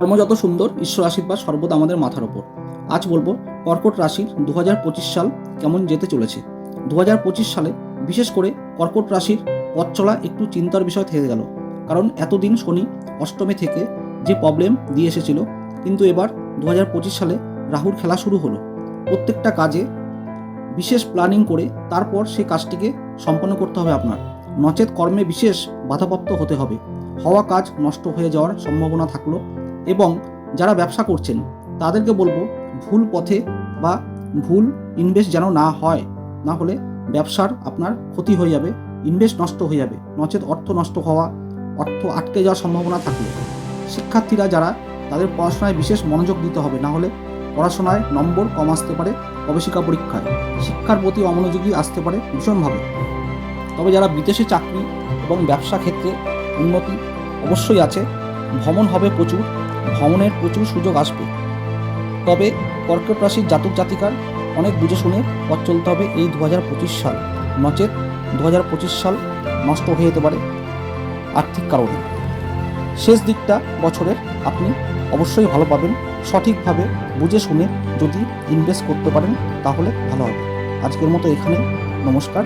কর্ম যত সুন্দর, ঈশ্বর আশীর্বাদ সর্বদা আমাদের মাথার ওপর আজ বলব, কর্কট রাশির দু হাজার পঁচিশ সাল কেমন যেতে চলেছে। দু হাজার পঁচিশ সালে বিশেষ করে কর্কট রাশির পথ চলা একটু চিন্তার বিষয় থেকে গেল। কারণ এতদিন শনি অষ্টমে থেকে যে প্রবলেম দিয়ে এসেছিল, কিন্তু এবার দু হাজার পঁচিশ সালে রাহুর খেলা শুরু হলো। প্রত্যেকটা কাজে বিশেষ প্ল্যানিং করে তারপর সেই কাজটিকে সম্পন্ন করতে হবে আপনার। নচেত কর্মে বিশেষ বাধাপ্রাপ্ত হতে হবে। হওয়া কাজ নষ্ট হয়ে যাওয়ার সম্ভাবনা থাকল। এবং যারা ব্যবসা করছেন, তাদেরকে বলব ভুল পথে বা ভুল ইনভেস্ট যেন না হয়। না হলে ব্যবসার আপনার ক্ষতি হয়ে যাবে ইনভেস্ট নষ্ট হয়ে যাবে। নচেত অর্থ নষ্ট হওয়া, অর্থ আটকে যাওয়ার সম্ভাবনা থাকলে। শিক্ষার্থীরা যারা তাদের পড়াশোনায় বিশেষ মনোযোগ দিতে হবে, না হলে পড়াশোনায় নম্বর কম আসতে পারে গবেষিকা পরীক্ষায়। শিক্ষার প্রতি অমনোযোগী আসতে পারে ভীষণভাবে। তবে যারা বিদেশে চাকরি এবং ব্যবসা ক্ষেত্রে উন্নতি অবশ্যই আছে, ভ্রমণ হবে প্রচুর। ভ্রমণের প্রচুর সুযোগ আসবে। তবে কর্কট রাশির জাতক জাতিকার অনেক বুঝে শুনে পথ চলতে হবে এই দু হাজার পঁচিশ সাল নচেত দু হাজার পঁচিশ সাল নষ্ট হয়ে যেতে পারে আর্থিক কারণে। শেষ দিকটা বছরের আপনি অবশ্যই ভালো পাবেন, সঠিকভাবে বুঝে শুনে যদি ইনভেস্ট করতে পারেন তাহলে ভালো হবে। আজকের মতো এখানে নমস্কার।